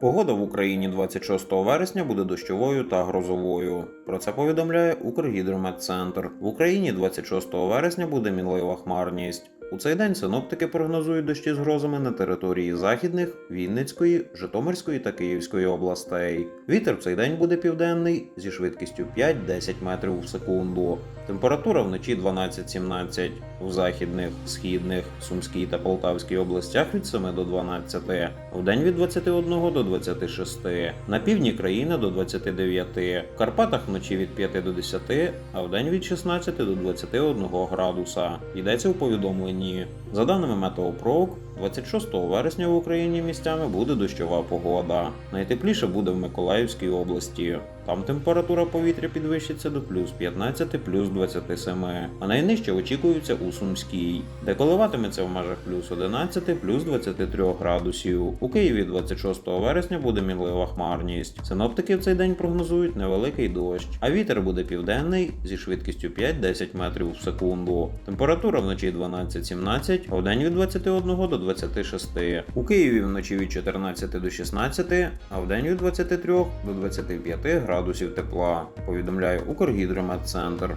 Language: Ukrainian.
Погода в Україні 26 вересня буде дощовою та грозовою. Про це повідомляє Укргідрометцентр. В Україні 26 вересня буде мінлива хмарність. У цей день синоптики прогнозують дощі з грозами на території західних, Вінницької, Житомирської та Київської областей. Вітер в цей день буде південний зі швидкістю 5-10 метрів в секунду. Температура вночі 12-17, у західних, східних, Сумській та Полтавській областях від 7 до 12, вдень від 21 до 26, на півдні країни до 29, в Карпатах вночі від 5 до 10, а вдень від 16 до 21 градуса. Йдеться у повідомленні. За даними Метеопрок, 26 вересня в Україні місцями буде дощова погода. Найтепліше буде в Миколаївській області. Там температура повітря підвищиться до плюс 15 плюс 27, а найнижче очікується у Сумській, де коливатиметься в межах плюс 11 плюс 23 градусів. У Києві 26 вересня буде мінлива хмарність. Синоптики в цей день прогнозують невеликий дощ, а вітер буде південний зі швидкістю 5-10 метрів в секунду. Температура вночі 12-17, а вдень від 21 до 26. У Києві вночі від 14 до 16, а вдень від 23 до 25 градусів тепла. Повідомляє Укргідрометцентр.